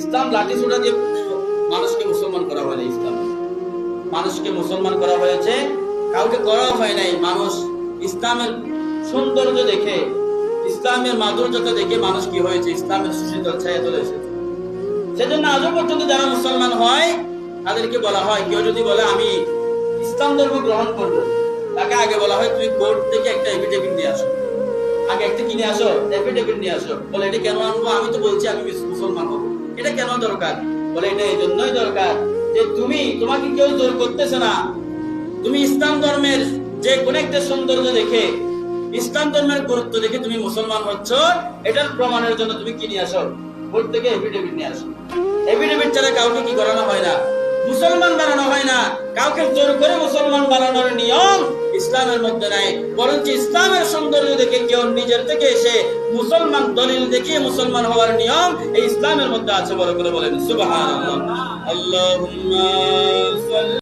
ইসলাম লাঠি ছোটা দিয়ে মানুষকে মুসলমান করা হয় ইসলাম। মানুষকে মুসলমান করা হয়েছে, কাউকে করা হয় নাই। মানুষ ইসলামের সৌন্দর্য দেখে, ইসলামের মাধুর্যতা দেখে মানুষ কি হয়েছে? ইসলামের সুশীতল ছায়া চলে এসেছে। সেজন্য আজও পর্যন্ত যারা মুসলমান হয়, তাদেরকে বলা হয়, কেউ যদি বলে, আমি ইসলাম ধর্ম গ্রহণ করব। তাকে আগে বলা হয়, তুমি কোর্ট থেকে একটা এফিডেভিট নিয়ে আসো। আগে একটা কিনে আসো? এফিডেভিট নিয়ে আসো। বলে, এটা কেন আনব? আমি তো বলছি, আমি মুসলমান হব। এটা কেন দরকার? বলে, এটা এই জন্যই দরকার যে তুমি তোমাকে কেউ জোর করতেছে না। তুমি ইসলাম ধর্মের যে কোন একটা সৌন্দর্য দেখে, ইসলাম ধর্মের গুরুত্ব দেখে তুমি মুসলমান হচ্ছ, এটার প্রমাণের জন্য তুমি কি নিয়ে আসো? কোর্ট থেকে এফিডেভিট নিয়ে আসো। এফিডেভিট ছাড়া কাউকে কি করানো হয় না? মুসলমান বানানো হয় না। কাউকে জোর করে মুসলমান বানানোর নিয়ম ইসলামের মধ্যে নাই। বরঞ্চ ইসলামের সৌন্দর্য দেখে কেউ নিজের থেকে এসে মুসলমান দলিল দেখিয়ে মুসলমান হওয়ার নিয়ম এই ইসলামের মধ্যে আছে বড় করে বলেন। সুবাহ আল্লাহুম্মা